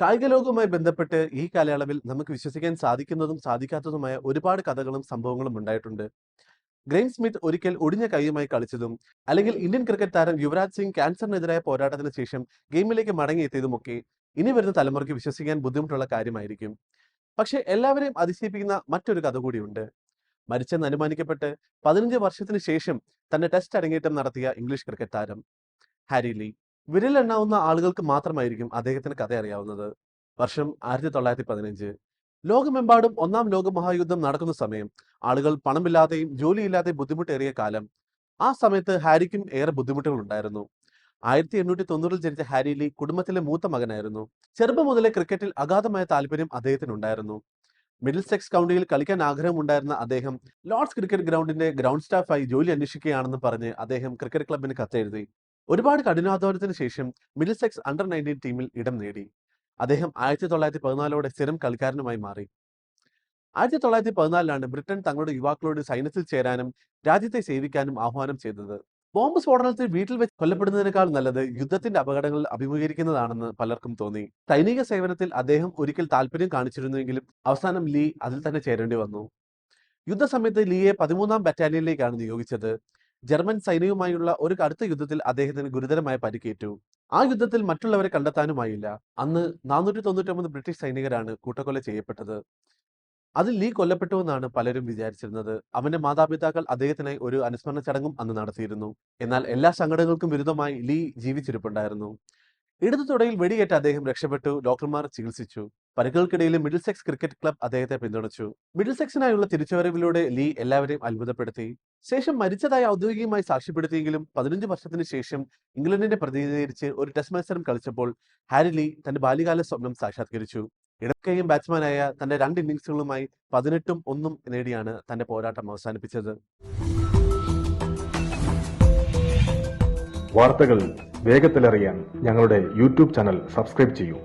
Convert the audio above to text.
കായിക ലോകവുമായി ബന്ധപ്പെട്ട് ഈ കാലയളവിൽ നമുക്ക് വിശ്വസിക്കാൻ സാധിക്കുന്നതും സാധിക്കാത്തതുമായ ഒരുപാട് കഥകളും സംഭവങ്ങളും ഉണ്ടായിട്ടുണ്ട്. ഗ്രെയിൻ സ്മിത്ത് ഒരിക്കൽ ഒടിഞ്ഞ കൈയുമായി കളിച്ചതും അല്ലെങ്കിൽ ഇന്ത്യൻ ക്രിക്കറ്റ് താരം യുവരാജ് സിംഗ് ക്യാൻസറിനെതിരായ പോരാട്ടത്തിന് ശേഷം ഗെയിമിലേക്ക് മടങ്ങിയെത്തിയതുമൊക്കെ ഇനി വരുന്ന തലമുറയ്ക്ക് വിശ്വസിക്കാൻ ബുദ്ധിമുട്ടുള്ള കാര്യമായിരിക്കും. പക്ഷെ എല്ലാവരെയും അതിശയിപ്പിക്കുന്ന മറ്റൊരു കഥ കൂടിയുണ്ട്. മരിച്ചെന്ന് അനുമാനിക്കപ്പെട്ട് പതിനഞ്ച് വർഷത്തിന് ശേഷം തന്റെ ടെസ്റ്റ് അരങ്ങേറ്റം നടത്തിയ ഇംഗ്ലീഷ് ക്രിക്കറ്റ് താരം ഹാരി ലീ. വിരലെണ്ണാവുന്ന ആളുകൾക്ക് മാത്രമായിരിക്കും അദ്ദേഹത്തിന് കഥ അറിയാവുന്നത്. വർഷം ആയിരത്തി തൊള്ളായിരത്തി പതിനഞ്ച് ലോകമെമ്പാടും ഒന്നാം ലോക മഹായുദ്ധം നടക്കുന്ന സമയം ആളുകൾ പണമില്ലാതെയും ജോലിയില്ലാതെയും ബുദ്ധിമുട്ടേറിയ കാലം. ആ സമയത്ത് ഹാരിക്കും ഏറെ ബുദ്ധിമുട്ടുകൾ ഉണ്ടായിരുന്നു ആയിരത്തി എണ്ണൂറ്റി തൊണ്ണൂറിൽ ജനിച്ച ഹാരി ലീ കുടുംബത്തിലെ മൂത്ത മകനായിരുന്നു. ചെറുപ്പം മുതലേ ക്രിക്കറ്റിൽ അഗാധമായ താല്പര്യം അദ്ദേഹത്തിന് ഉണ്ടായിരുന്നു മിഡിൽ സെക്സ് കൗണ്ടിയിൽ കളിക്കാൻ ആഗ്രഹമുണ്ടായിരുന്ന അദ്ദേഹം ലോർഡ്സ് ക്രിക്കറ്റ് ഗ്രൗണ്ടിന്റെ ഗ്രൗണ്ട് സ്റ്റാഫായി ജോലി അന്വേഷിക്കുകയാണെന്ന് പറഞ്ഞ് അദ്ദേഹം ക്രിക്കറ്റ് ക്ലബിന് കത്തെഴുതി. ഒരുപാട് കഠിനാധ്വാനത്തിന് ശേഷം മിഡിൽ സെക്സ് അണ്ടർ നയന്റീൻ ടീമിൽ ഇടം നേടി. അദ്ദേഹം ആയിരത്തി തൊള്ളായിരത്തി പതിനാലോടെ സ്ഥിരം കളിക്കാരനുമായി മാറി. ആയിരത്തി തൊള്ളായിരത്തി പതിനാലിലാണ് ബ്രിട്ടൻ തങ്ങളുടെ യുവാക്കളോട് സൈന്യത്തിൽ ചേരാനും രാജ്യത്തെ സേവിക്കാനും ആഹ്വാനം ചെയ്തത്. ബോംബ് സ്ഫോടനത്തിൽ വീട്ടിൽ വെച്ച് കൊല്ലപ്പെടുന്നതിനേക്കാൾ നല്ലത് യുദ്ധത്തിന്റെ അപകടങ്ങൾ അഭിമുഖീകരിക്കുന്നതാണെന്ന് പലർക്കും തോന്നി. സൈനിക സേവനത്തിൽ അദ്ദേഹം ഒരിക്കൽ താല്പര്യം കാണിച്ചിരുന്നുവെങ്കിലും അവസാനം ലീ അതിൽ തന്നെ ചേരേണ്ടി വന്നു. യുദ്ധസമയത്ത് ലീയെ പതിമൂന്നാം ബറ്റാലിയനിലേക്കാണ് നിയോഗിച്ചത്. ജർമ്മൻ സൈന്യവുമായുള്ള ഒരു കടുത്ത യുദ്ധത്തിൽ അദ്ദേഹത്തിന് ഗുരുതരമായ പരിക്കേറ്റു. ആ യുദ്ധത്തിൽ മറ്റുള്ളവരെ കണ്ടെത്താനുമായില്ല. അന്ന് നാനൂറ്റി തൊണ്ണൂറ്റൊമ്പത് ബ്രിട്ടീഷ് സൈനികരാണ് കൂട്ടക്കൊല ചെയ്യപ്പെട്ടത്. അതിൽ ലീ കൊല്ലപ്പെട്ടുവെന്നാണ് പലരും വിചാരിച്ചിരുന്നത്. അവന്റെ മാതാപിതാക്കൾ അദ്ദേഹത്തിനായി ഒരു അനുസ്മരണ ചടങ്ങും അന്ന് നടത്തിയിരുന്നു. എന്നാൽ എല്ലാ സങ്കടങ്ങൾക്കും വിരുദ്ധമായി ലീ ജീവിച്ചിരിപ്പുണ്ടായിരുന്നു. ഇടതു തുടയിൽ വെടിയേറ്റ് അദ്ദേഹം രക്ഷപ്പെട്ടു. ഡോക്ടർമാർ ചികിത്സിച്ചു. പരിക്കുകൾക്കിടയിൽ മിഡിൽ സെക്സ് ക്രിക്കറ്റ് ക്ലബ് അദ്ദേഹത്തെ പിന്തുണച്ചു. മിഡിൽ സെക്സിനായുള്ള തിരിച്ചുവരവിലൂടെ ലീ എല്ലാവരെയും അത്ഭുതപ്പെടുത്തി. ശേഷം മരിച്ചതായി ഔദ്യോഗികമായി സാക്ഷ്യപ്പെടുത്തിയെങ്കിലും പതിനഞ്ച് വർഷത്തിന് ശേഷം ഇംഗ്ലണ്ടിനെ പ്രതിനിധീകരിച്ച് ഒരു ടെസ്റ്റ് മത്സരം കളിച്ചപ്പോൾ ഹാരി ലീ തന്റെ ബാല്യകാല സ്വപ്നം സാക്ഷാത്കരിച്ചു. ഇടക്കയും ബാറ്റ്സ്മാനായ തന്റെ രണ്ട് ഇന്നിംഗ്സുകളുമായി പതിനെട്ടും ഒന്നും നേടിയാണ് തന്റെ പോരാട്ടം അവസാനിപ്പിച്ചത്. വാർത്തകൾ വേഗത്തിലറിയാൻ ഞങ്ങളുടെ യൂട്യൂബ് ചാനൽ സബ്സ്ക്രൈബ് ചെയ്യൂ.